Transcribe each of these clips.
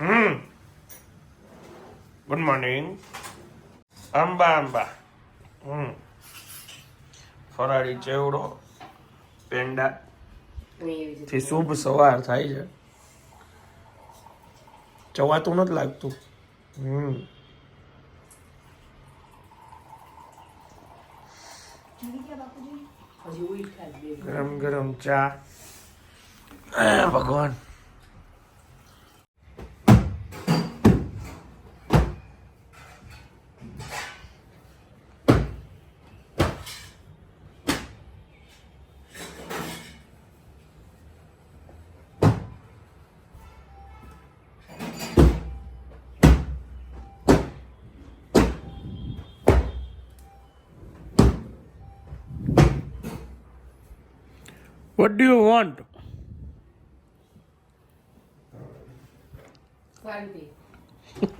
હમ. Good morning આંબા આંબા. હમ. ફરાળી ચેવડો પેંડા. થી શુભ સવાર થાય છે. ચવાતું નથી લાગતું. હમ. ગરમ ગરમ ચા. ભગવાન. What do you want? શાંતિ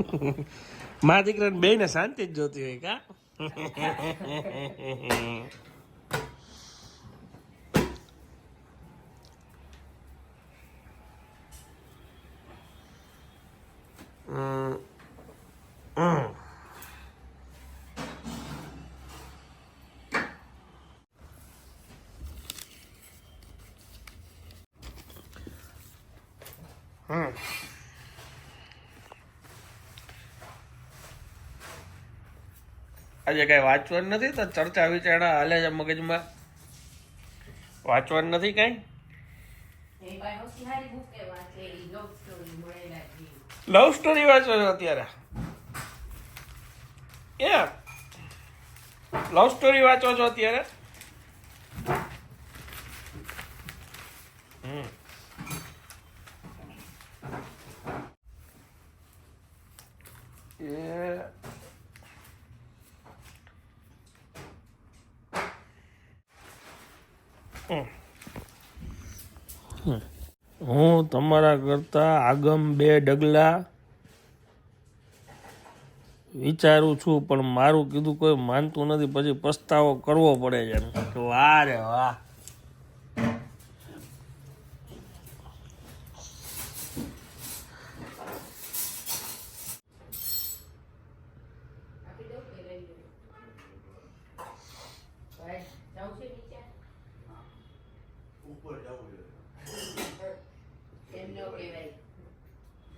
મા દીકરાને બેને શાંતિ જ જોતી હોય કા હમ. હમ. આજે કઈ વાંચવાનું નથી તો ચર્ચા વિચારણા હાલે છે મગજમાં. વાંચવાનું નથી કઈ? લવ સ્ટોરી વાંચો છો. અત્યારે? એ લવ સ્ટોરી વાંચો છો અત્યારે? હમ. હું તમારા કરતા આગમ બે ડગલા વિચારું છું, પણ મારું કીધું કોઈ માનતું નથી. પછી પસ્તાવો કરવો પડે છે વાહ રે વાહ આપી દો કે લઈ લો ભાઈ જાઉં છે નીચે ઉપર જવું એમ ન કહેવાય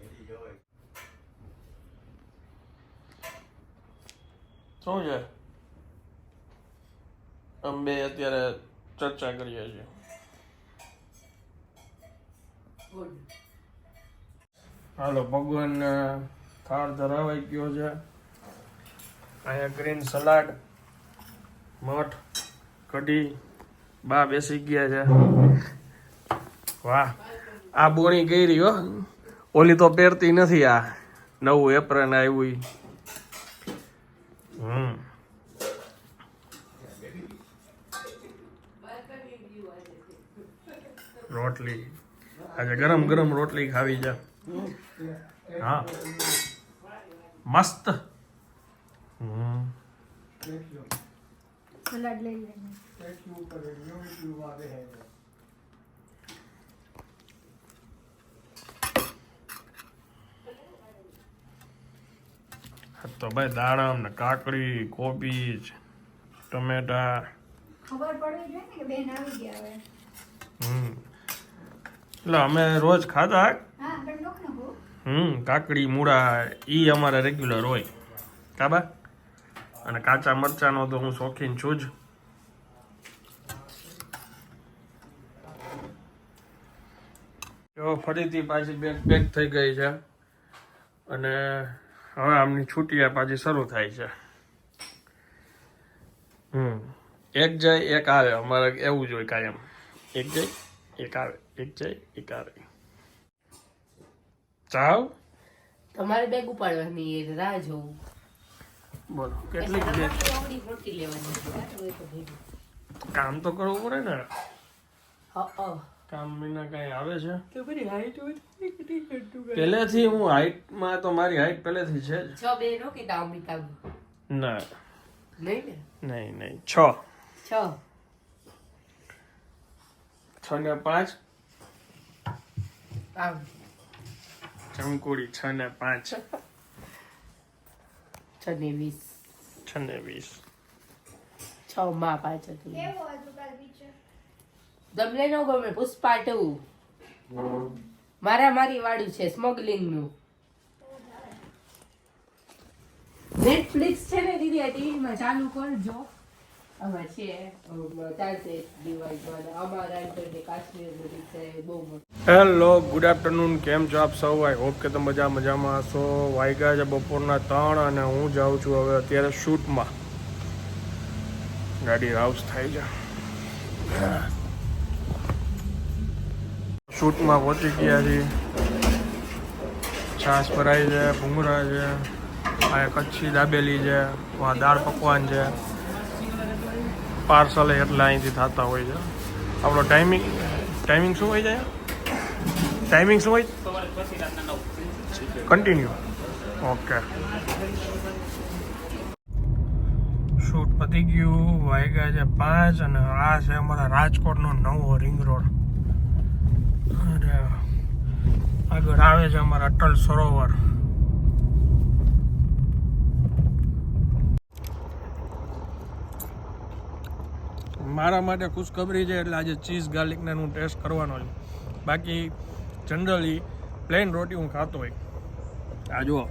એથી જવાય શું છે? અમે બે અત્યારે ચર્ચા કરીએ છીએ. હાલો ભગવાન થાળ ધરાવાઈ ગયો છે. અહીંયા ગ્રીન સલાડ મઠ કઢી બા બેસી ગયા છે. વાહ. આ બોણી ગઈ હો. ઓલી તો પહેરતી નથી આ. નવું એપ્રન આવ્યું હમ. રોટલી. આજે ગરમ ગરમ રોટલી ખાવી છે. હા. મસ્ત. હમ. સલાડ લઈ લેને તો ભાઈ દાડમ ને કાકડી કોબીજ ટમેટા. ખબર પડવી જોઈએ ને કે બેન આવી ગયા હવે. હમ. એટલે અમે રોજ હો હમ કાકડી મૂળા ઈ અમારે રેગ્યુલર હોય. કાબા અને કાચા મરચાંનો તો હું શોખીન છું જ. જો ફરીથી પાછી બેગ બેગ થઈ ગઈ છે. અને હવે આમની છુટિયા પાછી શરૂ થાય છે. હમ. એક જાય એક આવે. અમારે એવું જ હોય કાયમ. એક જાય એક આવે. એક જાય એક આવે. ચાવ તમારે બેગ ઉપાડવાની એ રાહ જોવું બોલો. કેટલી બેગ તો. કામ તો કરવું પડે ને. હા, હા. કામ વિના કઈ આવે છે? તો બધી હાઈટ હોય તો કેટલી કરતું કરે. પહેલેથી હું હાઈટમાં તો મારી હાઈટ પહેલેથી છે જ. છ બેનો કે તાંબડી તાંબડી ના. નહીં ને? નહીં નહીં. છ. છ. છ ને પાંચ? આમ. કંકુડી છ ને પાંચ. છ ને વીસ. છ ને વીસ. છ માં પાંચ હતું કેવો હતું કાલ પિક્ચર તમને ન ગમે પુષ્પા ટુ મારા મારી વાળું છે સ્મગલિંગનું નેટફ્લિક્સ છે ને દીદી આ ટીવી માં ચાલુ કરજો. આમાં છે ચાલશે દિવાળીમાં. અમારા ને કાશ્મીર બધી છે બહુ મસ્ત. હેલો ગુડ આફ્ટરનૂન કેમ છો આપ સૌ? આઈ હોપ કે તમે મજા મજામાં હશો. વાગ્યા છે બપોરના ત્રણ અને હું જાઉં છું હવે અત્યારે શૂટમાં. ગાડી રાઉસ થાય છે. શૂટમાં પહોંચી ગયા છીએ. છાશ ભરાઈ છે, ભૂંગળા છે, આ કચ્છી દાબેલી છે, આ દાળ પકવાન છે. પાર્સલ એટલા અહીંથી થતા હોય છે. આપણો ટાઈમિંગ ટાઈમિંગ શું હોય છે? ટાઈમિંગ શું હોય? કન્ટિન્યુ ઓકે શૂટ પતી ગયું, વાગ્યા છે પાંચ અને આ છે અમારા રાજકોટનો નવો રિંગ રોડ અને આગળ આવે છે અમારા અટલ સરોવર. મારા માટે ખુશખબરી છે એટલે આજે ચીઝ ગાર્લિકને હું ટેસ્ટ કરવાનો છું. બાકી જનરલી પ્લેન રોટી હું ખાતો હોય. આ જુઓ.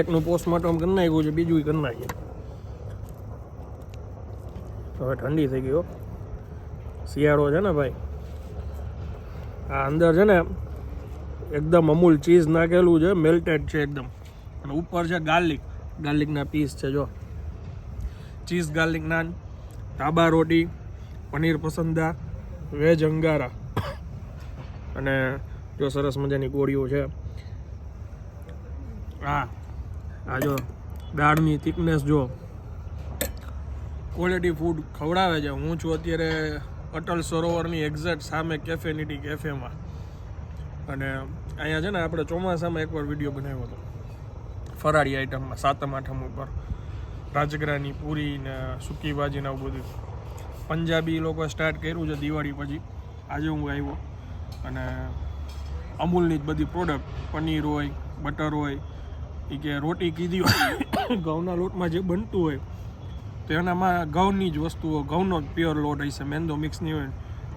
એકનું પોસ્ટમોર્ટમ કરી નાખ્યું છે બીજું કરી નાખીએ હવે ઠંડી થઈ ગઈ હો. શિયાળો છે ને ભાઈ? આ અંદર છે ને એકદમ અમૂલ ચીઝ નાખેલું છે મેલ્ટેડ છે એકદમ. અને ઉપર છે ગાર્લિક ગાર્લિકના પીસ છે, જો. ચીઝ ગાર્લિક નાન, ધાબા રોટી, પનીર પસંદા વેજ અંગારા. અને જો સરસ મજાની ગોળીઓ છે. હા આ જો દાળની થિકનેસ જો. ક્વોલિટી ફૂડ ખવડાવે છે. હું છું અત્યારે અટલ સરોવરની એક્ઝેક્ટ સામે કેફેનિટી કેફેમાં અને અહીંયા છે ને આપણે ચોમાસામાં એકવાર વીડિયો બનાવ્યો હતો. ફરાળી આઈટમમાં સાતમ આઠમ ઉપર. રાજગરાની પૂરી ને સૂકી ભાજી ને આવું બધું. પંજાબી લોકો સ્ટાર્ટ કર્યું છે દિવાળી પછી. આજે હું આવ્યો. અને અમૂલની જ બધી પ્રોડક્ટ પનીર હોય બટર હોય એ કે રોટી કીધી હોય. ઘઉંના લોટમાં જે બનતું હોય તો એનામાં ઘઉંની જ વસ્તુઓ, ઘઉંનો જ પ્યોર લોટ હશે મેંદો મિક્સ નહીં હોય.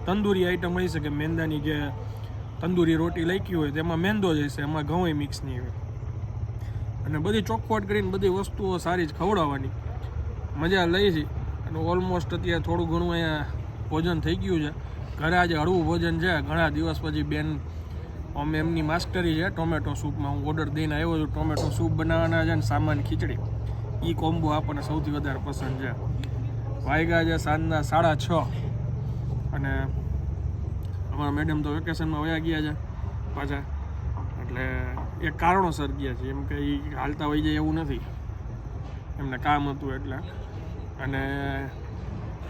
તંદૂરી આઈટમ છે કે મેંદાની જે તંદૂરી રોટી લખી હોય, તેમાં મેંદો જ હશે એમાં ઘઉં મિક્સ નહીં હોય. અને બધી ચોખવટ કરીને બધી વસ્તુઓ સારી જ ખવડાવવાની. મજા લઈ છે. અને ઓલમોસ્ટ અત્યારે થોડું ઘણું અહીંયા ભોજન થઈ ગયું છે. ઘરે આજે હળવું ભોજન છે. ઘણા દિવસ પછી બેન, અમે એમની માસ્ટરી છે ટોમેટો સૂપમાં હું ઓર્ડર દઈને આવ્યો છું. ટોમેટો સૂપ બનાવવાના છે ને સામાન ખીચડી. એ કોમ્બો આપણને સૌથી વધારે પસંદ છે. વાગ્યા છે સાંજના સાડા છ. અને અમારા મેડમ તો વેકેશનમાં વયા ગયા છે પાછા. એટલે એ કારણોસર ગયા છે. એમ કે એ હાલતા હોય જાય એવું નથી. એમને કામ હતું એટલે. અને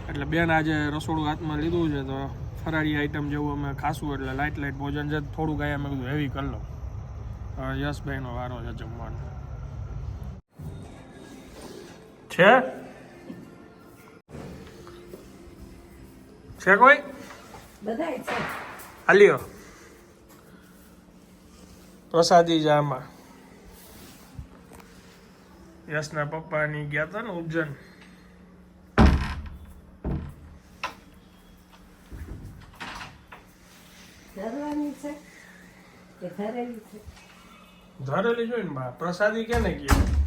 એટલે બેન આજે રસોડું હાથમાં લીધું છે તો ફરાળી આઈટમ જેવું અમે ખાશું એટલે લાઇટ લાઇટ ભોજન છે. થોડુંક અહીંયા મેં કીધું હેવી કરી લો યશભાઈનો વારો છે જમવાનો. છે? છે કોઈ? હાલ્યો. પ્રસાદી જામાં યશના પપ્પાની ગયા હતા ને ઉપજન. ધરેલી જોઈ ને બા પ્રસાદી કેને કહે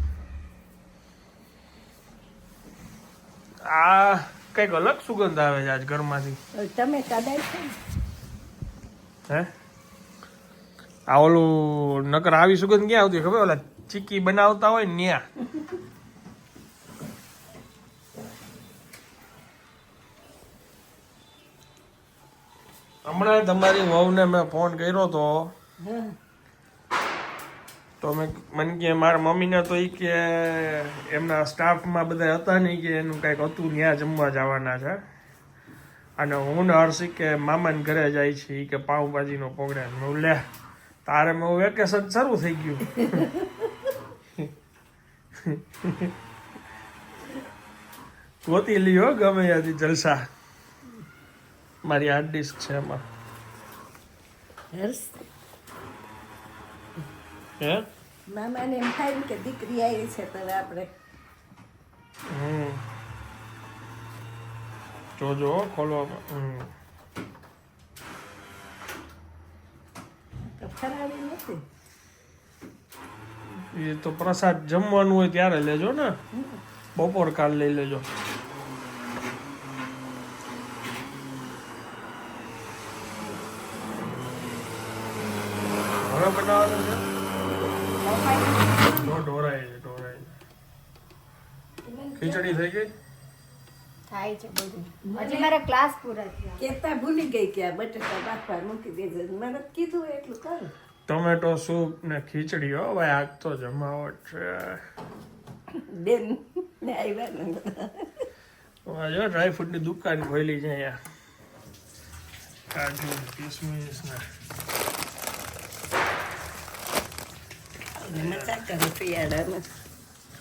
આ કંઈક અલગ સુગંધ આવે છે આજ ઘરમાંથી. તમે કદાચ હે? આ ઓલું નકર આવી સુગંધ ક્યાં આવતી ખબર? ઓલા ચીકી બનાવતા હોય ને ન્યા. હમણાં તમારી વહુને મેં ફોન કર્યો તો તો મેં મને કે મારા મમ્મીને તો એ કે એમના સ્ટાફમાં બધા હતા નહીં કે એનું કાંઈક હતું ત્યાં જમવા જવાના છે. અને હું ને હર્ષિક કે મામાને ઘરે જાય છે એ કે પાઉંભાજીનો પ્રોગ્રામ મેં લે, તારે મેં વેકેશન શરૂ થઈ ગયું. ગોતી લ્યો ગમે ત્યાંથી જલસા. મારી હાર્ડ ડિસ્ક છે એમાં. હે? મામાને એમ થાય કે દીકરી આવી છે તો આપણે. હમ. જોજો ખોલવામાં. હમ. નથી. એ તો પ્રસાદ જમવાનું હોય ત્યારે લેજો ને. બપોર કાલ લઈ લેજો હવે બનાવવાનું છે નો ઢોરાય છે ઢોરાય ખીચડી થઈ ગઈ? થાય છે બધું. હજી મારા ક્લાસ પૂરા થયા. કેતા ભૂલી ગઈ કે આ બટાકા બાફવા મૂકી દેજે મને કીધું એટલું કર. ટોમેટો સૂપ ને ખીચડી હો ભાઈ આજ તો જમાવટ છે. બેન ને આવ્યા ને. આ જો ડ્રાયફ્રૂટની દુકાન ખોલી છે અહીંયા. કાજુ કિસમિસ ને મજા કરે શિયાળામાં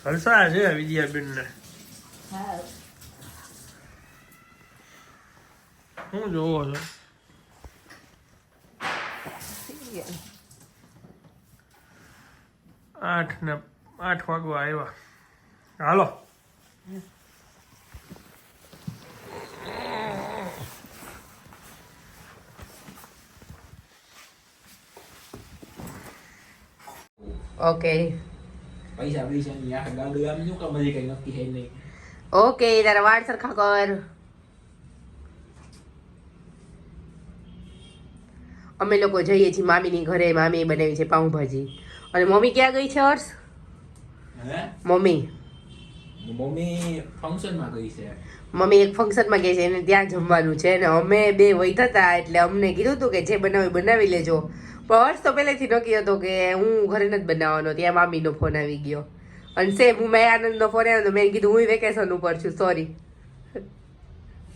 હલસા છે વિજયાબેન ને હું જોવો છો. આઠ ને આઠ વાગવા આવ્યા. હાલો. ઓકે પૈસા પૈસા ની આ ગાડું આમ શું કામ હજી કઈ નક્કી હે નહીં ઓકે તારા વાળ સરખા કર અમે લોકો જઈએ છીએ મામીની ઘરે મામી બનાવી છે પાઉંભાજી અને મમ્મી ક્યાં ગઈ છે હર્ષ મમ્મી મમ્મી ફંક્શન ગઈ છે મમ્મી એક ફંક્શનમાં ગઈ છે એને ત્યાં જમવાનું છે અને અમે બે વય હતા એટલે અમને કીધું હતું કે જે બનાવી બનાવી લેજો હર્ષ તો પહેલેથી નક્કી હતો કે હું ઘરે નથી બનાવવાનો ત્યાં મામીનો ફોન આવી ગયો. અને સેમ હું મેં આનંદનો ફોન આવ્યો તો મેં કીધું હું વેકેશન ઉપર છું સોરી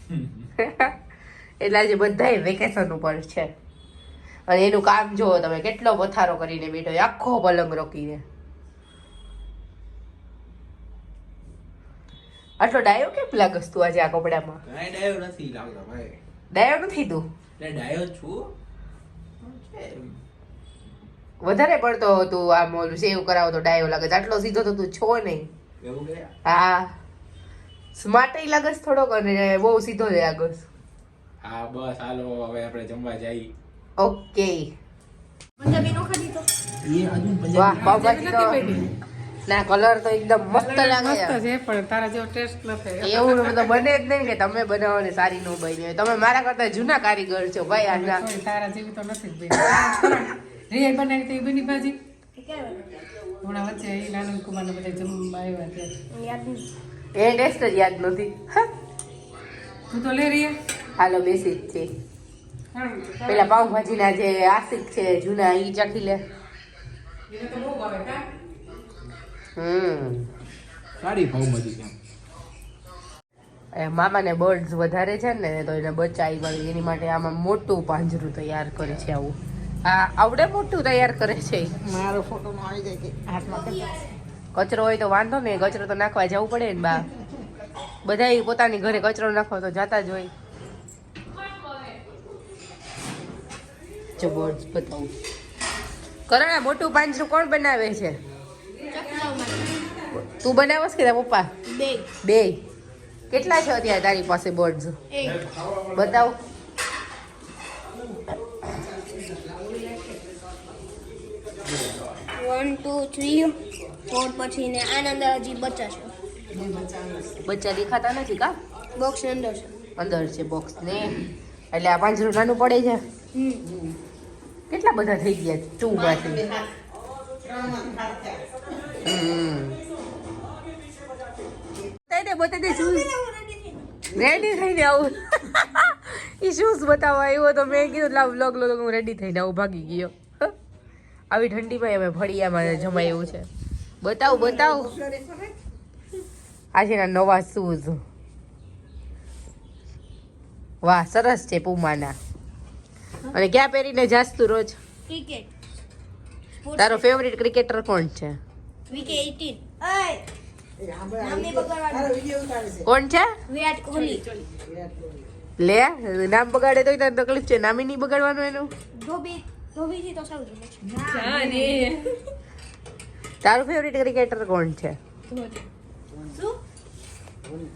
એટલે આજે બધા વેકેશન ઉપર છે. અને એનું કામ જુઓ તમે કેટલો પથારો કરીને બેઠો આખો પલંગ રોકીને. આટલો ડાયો કેમ લાગસ તું આજે આ કપડામાં? કાંઈ ડાયો નથી લાગતો ભાઈ. ડાયો નથી તું? એટલે ડાયો છું. છે. વધારે પડતો હતું આમ ઓલું સેવ કરાવો તો ડાયો લાગે છે. આટલો સીધો તો તું છો નહીં. એવું કે? હા. સ્માર્ટ લાગસ થોડોક અને બહુ સીધો જ લાગે હા બસ. હાલો હવે આપણે જમવા જઈએ. ઓકે. એ હજુ વાહ પાવભાજી તો ના કલર તો એકદમ મસ્ત લાગે છે. છે પણ તારા જેવો ટેસ્ટ નથી એવું તો બને જ નહીં કે તમે બનાવો ને સારી નો બની. તમે મારા કરતા જૂના કારીગર છો ભાઈ આના તારા જેવી તો નથી રિયા બનાવી તો એ બની ભાજી હમણાં વચ્ચે એ આનંદ કુમાર ને બધા જમવા આવ્યા ત્યારે એ ટેસ્ટ જ યાદ નથી. હા. તું તો લે રિયા. હાલો બેસી જ છે. પેલા પાઉંભાજીના જે આશિક છે જૂના એ ચાખી લે. એને તો બહુ ભાવે હમ. સારી ભાવમતી છે. એ મામાને બર્ડ્સ વધારે છે ને તો એને બચ્ચા આવી વળી એની માટે આમાં મોટું પાંજરું તૈયાર કરે છે આવું. આવડે મોટું તૈયાર કરે છે. મારો ફોટો આવી જાય કે હાથમાં કચરો હોય તો વાંધો નહીં કચરો તો નાખવા જવું પડે ને બા. બધા પોતાની ઘરે કચરો નાખો તો જાતા જ હોય. જો birds બતાવું. કરણ મોટું પાંજરું કોણ બનાવે છે? તું બનાવસ કે પપ્પા? બે. બે. કેટલા છે અત્યારે તારી પાસે બર્ડ્સ બતાવ. વન ટુ થ્રી ફોર પછી ને આનંદ હજી બચ્ચા છે બચ્ચા દેખાતા નથી કા? બોક્સ અંદર છે. અંદર છે બોક્સ ને. એટલે આ પાંજરું નાનું પડે છે? કેટલા બધા થઈ ગયા? ટુ માંથી હમ. બતાવી દે બતાવી દે શૂઝ રેડી થઈને આવું. એ શૂઝ બતાવવા આવ્યો તો મેં કીધું લાવ વ્લોગ લો તો હું રેડી થઈને આવું ભાગી ગયો. આવી ઠંડીમાં અમે ફળિયામાં જમાય એવું છે. બતાવ બતાવ. આ છે નવા શૂઝ. વાહ સરસ છે પુમાના. અને ક્યાં પહેરીને જાસ તું રોજ? તારો ફેવરિટ ક્રિકેટર કોણ છે? વીકે 18 નામની કોણ છે? વિરાટ કોહલી. લે નામ બગાડે તો તકલીફ છે. નામી નહીં બગાડવાનું એનું. ધોબી. ધોબીથી તો સારું રમે છે તારું ફેવરિટ ક્રિકેટર કોણ છે?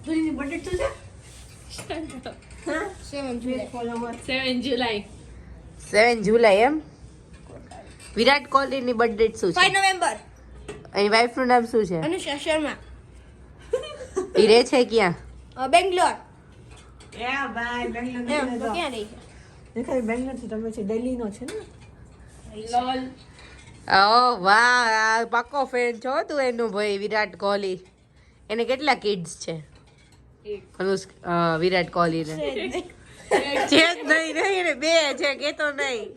ધોનીની શું છે સેવન જુલાઈ સેવન જુલાઈ એમ? વિરાટ કોહલીની બર્થડે શું છે? ફાઈવ નવેમ્બર એની વાઈફનું નામ શું છે? અનુષા શર્મા. એ રહે છે ક્યાં? બેંગ્લોર. એ ભાઈ બેંગ્લોર ક્યાં રહી છે? દેખાય બેંગ્લોરથી તમે છે દિલ્હી નો છે ને? લોલ ઓ વાહ આ પાક્કો ફેન છો તું એનો ભાઈ વિરાટ કોહલી. એને કેટલા કિડ્સ છે? વિરાટ કોહલી કોહલીને. છે જ નહીં. નહીં ને બે છે કેતો નહીં.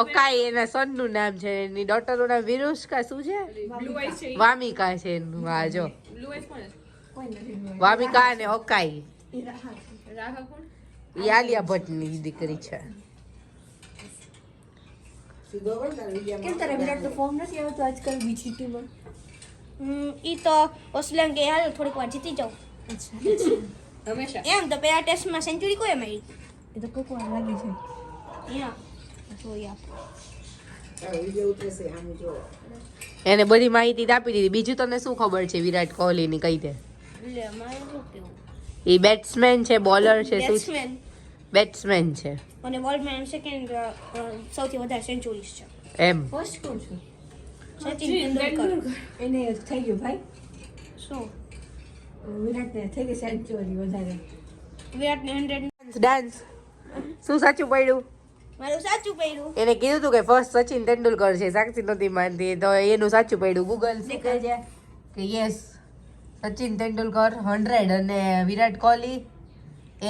ઓકાઈ એના સનનું નામ છે એની ડોટરનું નામ વિરુષ્કા શું છે? બ્લુ આઈસ છે વામિકા છે એનું હા જો. બ્લુ આઈસ કોણ છે? વામિકા અને ઓકાઈ યાલિયા ભટ્ટની દીકરી છે. કેમ તારે વિરાટ ફોર્મ નથી આવતો આજકાલ બીજી ટીમમાં હમ, ઈ તો ઓસ્ટ્રેલિયા કે હાલ થોડીક વાર જીતી જાઉં હંમેશા એમ તો પેલા ટેસ્ટમાં સેન્ચુરી કોઈ મારી એ તો કોક વાર લાગી છે અહીંયા જોઈએ એને બધી માહિતી આપી દીધી બીજું તને શું ખબર છે વિરાટ કોહલીની કઈ દે એ બેટ્સમેન છે બોલર છે બેટ્સમેન બેટ્સમેન છે અને વર્લ્ડમાં સેકન્ડ સૌથી વધારે સેન્ચુરીઝ છે. એમ. ફર્સ્ટ કોણ છે? સચિન તેંડુલકર એને થઈ ગયું ભાઈ? શું? વિરાટને થઈ ગઈ સેન્ચુરી વધારે. વિરાટને હંડ્રેડ ડાન્સ શું સાચું પડ્યું? મારું સાચું પડ્યું. એને કીધું હતું કે ફર્સ્ટ સચિન તેંડુલકર છે સાક્ષી નહોતી માનતી. તો એનું સાચું પડ્યું. ગૂગલ શું કહે છે? કે યસ સચિન તેંડુલકર હંડ્રેડ અને વિરાટ કોહલી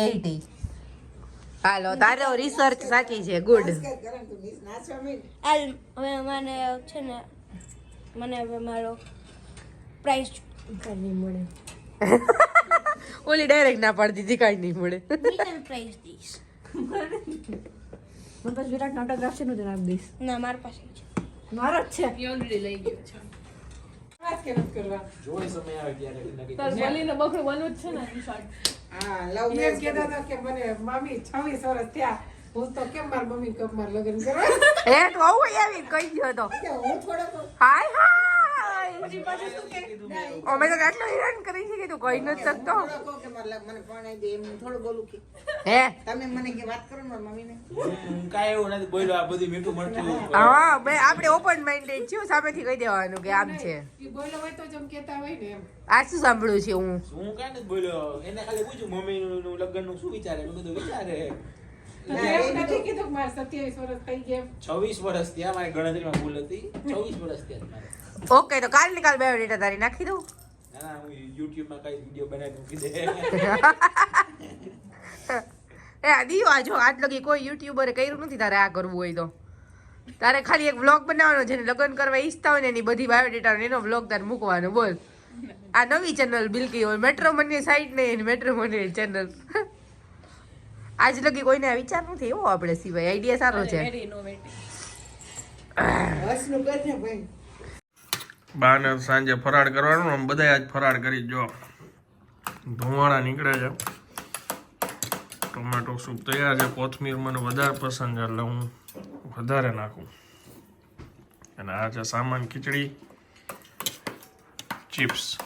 એટી હાલો તારો રિસર્ચ સાચી છે ગુડ હાલ હવે મને છે ને મને હવે મારો પ્રાઇઝ કાંઈ નહીં મળે. ઓલી ડાયરેક્ટ ના પાડતી હતી કાંઈ નહીં મળે. પ્રાઇસ પ્રાઇઝ દઈશ. મને પછી વિરાટ ઓટોગ્રાફ છે નું જણાવી દઈશ. ના મારા પાસે છે. મારો જ છે. ઓલરેડી લઈ ગયો છે. વાત કે કરવા? જોઈ સમય આવે ત્યારે બકરું બનવું જ છે ને રિશોર્ટ એ જ કહેતા હતા કે મને મમ્મી છવ્વીસ વર્ષ થયા. હું તો કેમ મારી મમ્મી કપ માર લગ્ન કરવા? એ તો આવું આવી કહી ગયો તો. હાય હાય. અમે તો કેટલો હેરાન કરી છે કે તું કહી નથી શકતો. હે? હું કાંઈ એવું નથી બોલ્યો આ બધું મીઠું મળતું હા બે આપણે ઓપન માઇન્ડેડ છીએ સામેથી કહી દેવાનું કે આમ છે. બોલ્યો હોય તો જ એમ કહેતા હોય ને એમ. આ શું સાંભળ્યું છે હું? હું કાંઈ નથી બોલ્યો એને ખાલી પૂછ્યું મમ્મીનું લગ્નનું શું વિચારે? મેં કીધું વિચારે. એવું કીધું કે મારે સત્યાવીસ વર્ષ થઈ ગયા છવ્વીસ વર્ષ ત્યાં મારી ગણતરીમાં ભૂલ હતી. છવ્વીસ વર્ષ ત્યાં મારે. ઓકે તો કાલ નિકાલ બાયોડેટા તારી નાખી દઉં? ના ના હું યુટ્યુબમાં કઈ વિડિયો બનાવી મૂકી દે. એ આ દીવો આ જો આજ લગી કોઈ યુટ્યુબરે કર્યું નથી તારે આ કરવું હોય તો. તારે ખાલી એક વ્લોગ બનાવવાનો જેને લગ્ન કરવા ઈચ્છતા હોય ને એની બધી બાયોડેટા એનો વ્લોગ તારે મૂકવાનો બોલ. આ નવી ચેનલ બિલકી હોય મેટ્રોમની સાઈટ નહીં એની મેટ્રોમની ચેનલ આજ લગી કોઈને આ વિચાર નથી એવો આપણે સિવાય આઈડિયા સારો છે. બાને સાંજે ફરાળ કરવાનું આમ બધા આજ ફરાળ કરી જો ધુમાડા નીકળે છે. ટોમેટો સૂપ તૈયાર છે. કોથમીર મને વધારે પસંદ છે, એટલે હું વધારે નાખું. અને આ છે સામાન ખીચડી. ચિપ્સ.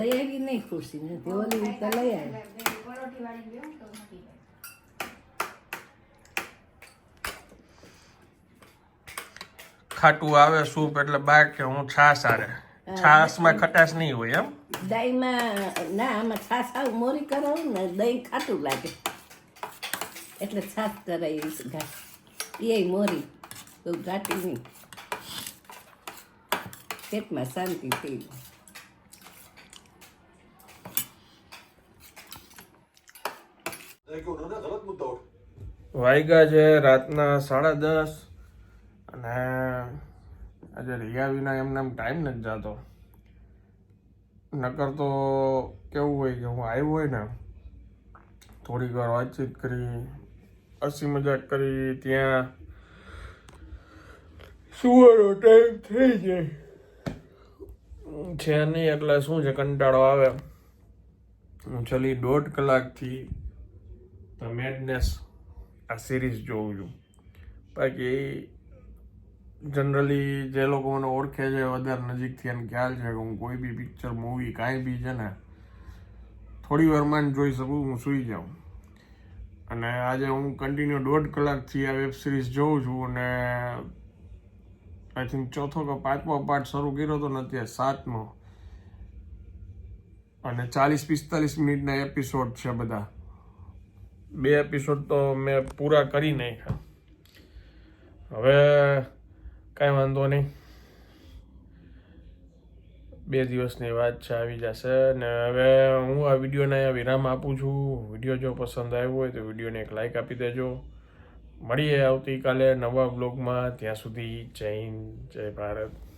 લઈ આવી નહીં ખુરશી નથી ઓલી રીતે લઈ આવી. ખાટું આવે સૂપ એટલે બાર કે હું છાશ આરે. છાશમાં ખટાશ નહીં હોય એમ? દહીંમાં ના આમાં છાશ આવું મોરી કરાવું ને દહીં ખાટું લાગે. એટલે છાશ કરાવી એ મોરી તો ઘાટી નહીં. પેટમાં શાંતિ થઈ વાગ્યા છે રાતના સાડા દસ અને આજે રિયા વિના એમને એમ ટાઈમ નથી જતો. નકર તો કેવું હોય કે હું આવ્યો હોય ને, થોડીક વાર વાતચીત કરી, હસી મજાક કરી, ત્યાં સુવાનો ટાઈમ થઈ જાય. છે નહીં એટલે શું છે કંટાળો આવે? હું છેલ્લી દોઢ કલાકથી ધ મેડનેસ આ સિરીઝ જોઉં છું. બાકી જનરલી જે લોકો મને ઓળખે છે વધારે નજીકથી એને ખ્યાલ છે કે હું કોઈ બી પિક્ચર મૂવી કાંઈ બી છે ને, થોડી વારમાં જોઈ શકું, હું સૂઈ જાઉં. અને આજે હું કન્ટિન્યુ દોઢ કલાકથી આ વેબ સિરીઝ જોઉં છું અને આઈ થિંક ચોથો કે પાંચમો પાર્ટ શરૂ કર્યો હતો ને અત્યારે સાતમો. અને ચાલીસ પિસ્તાલીસ મિનિટના એપિસોડ છે બધા. બે એપિસોડ તો મેં પૂરા કરી નાખ્યા. હવે કાંઈ વાંધો નહીં. બે દિવસની વાત છે, આવી જશે. ને હવે હું આ વિડીયોને વિરામ આપું છું. વીડિયો જો પસંદ આવ્યો હોય તો વિડીયોને એક લાઈક આપી દેજો. મળીએ આવતીકાલે નવા બ્લોગમાં ત્યાં સુધી હિન્દ, જય ભારત.